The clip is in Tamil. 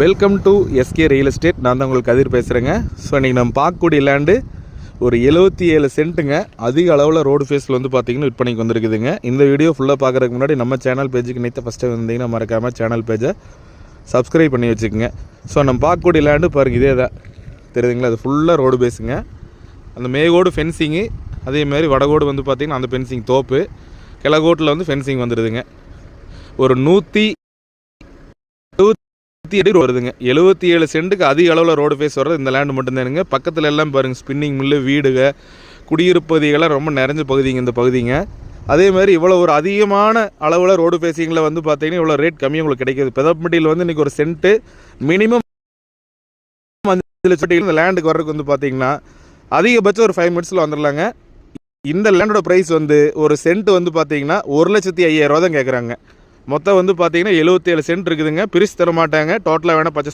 Welcome to SK real estate நான் தான் உங்களுக்கு கதிர் பேசுகிறேங்க ஸோ இன்றைக்கி நம்ம பார்க்கக்கூடிய லேண்டு ஒரு எழுபத்தி ஏழு சென்ட்டுங்க அதிக அளவில் ரோடு ஃபேஸில் வந்து பார்த்தீங்கன்னா விற்பனைக்கு வந்திருக்குதுங்க. இந்த வீடியோ ஃபுல்லாக பார்க்குறதுக்கு முன்னாடி நம்ம சேனல் பேஜுக்கு நேற்று ஃபஸ்ட்டு வந்தீங்கன்னா மறக்காமல் சேனல் பேஜை சப்ஸ்கிரைப் பண்ணி வச்சுக்கோங்க. ஸோ நம்ம பார்க்கக்கூடிய லேண்டு பாருங்க இதே தான். தெரியுதுங்களா? அது ஃபுல்லாக ரோடு பேஸுங்க அந்த மேகோடு ஃபென்சிங்கு அதேமாதிரி வடகோடு வந்து பார்த்திங்கன்னா அந்த ஃபென்சிங் தோப்பு. கிழக்கோட்டில் வந்து ஃபென்சிங் வந்துடுதுங்க ஒரு நூற்றி எழுபத்தி எட்டு வருதுங்க. எழுபத்தி ஏழு சென்ட்டுக்கு அதிக அளவில் ரோடு ஃபேஸ் வர்றது இந்த லேண்டு மட்டும்தானுங்க. பக்கத்தில் எல்லாம் பாருங்கள் ஸ்பின்னிங் மில்லு வீடுக குடியிருப்பதிகளாம் ரொம்ப நிறைஞ்ச பகுதிங்க இந்த பகுதிங்க. அதே மாதிரி இவ்வளோ ஒரு அதிகமான அளவில் ரோடு ஃபேஸிங்கில் வந்து பார்த்தீங்கன்னா இவ்வளோ ரேட் கம்மியாக உங்களுக்கு கிடைக்கிது. பெதப்பட்டியில் வந்து இன்றைக்கி ஒரு சென்ட்டு மினிமம் அஞ்சு லட்சம் இந்த லேண்டுக்கு வர்றதுக்கு வந்து பார்த்தீங்கன்னா அதிகபட்சம் ஒரு ஃபைவ் மினிட்ஸில் வந்துடலாங்க இந்த லேண்டோட ப்ரைஸ் வந்து ஒரு சென்ட் வந்து பார்த்தீங்கன்னா ஒரு லட்சத்தி ஐயாயிரம் ரூபா தான் கேட்குறாங்க மொத்தம் வந்து பார்த்தீங்கன்னா எழுபத்தேழு சென்ட் இருக்குதுங்க. பிரித்து தர மாட்டாங்க டோட்டலாக வேணால் பர்ச்சேஸ்